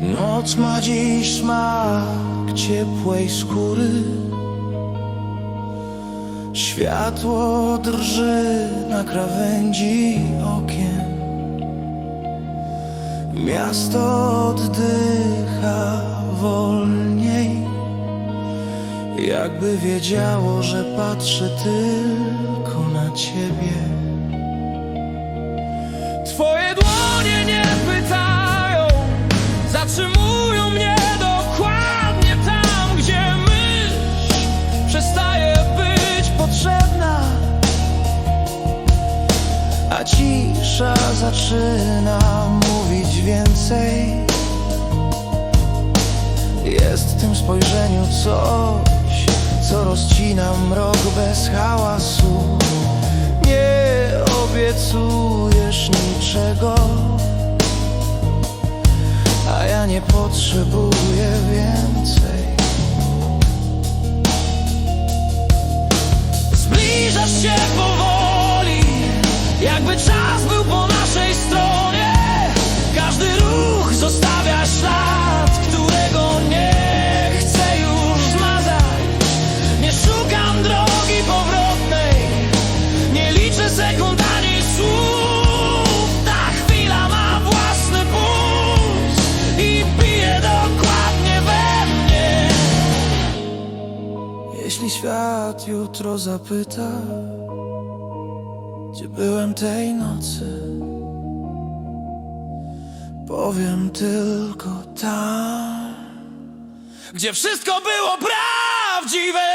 Noc ma dziś smak ciepłej skóry. Światło drży na krawędzi okien. Miasto oddycha wolniej. Jakby wiedziało, że patrzy tylko na ciebie. Twoje zaczyna mówić więcej. Jest w tym spojrzeniu coś, co rozcina mrok bez hałasu. Nie obiecujesz niczego A ja nie potrzebuję więcej. Zbliżasz się powoli Jakby czas Jeśli świat jutro zapyta Gdzie byłem tej nocy Powiem tylko tam Gdzie wszystko było prawdziwe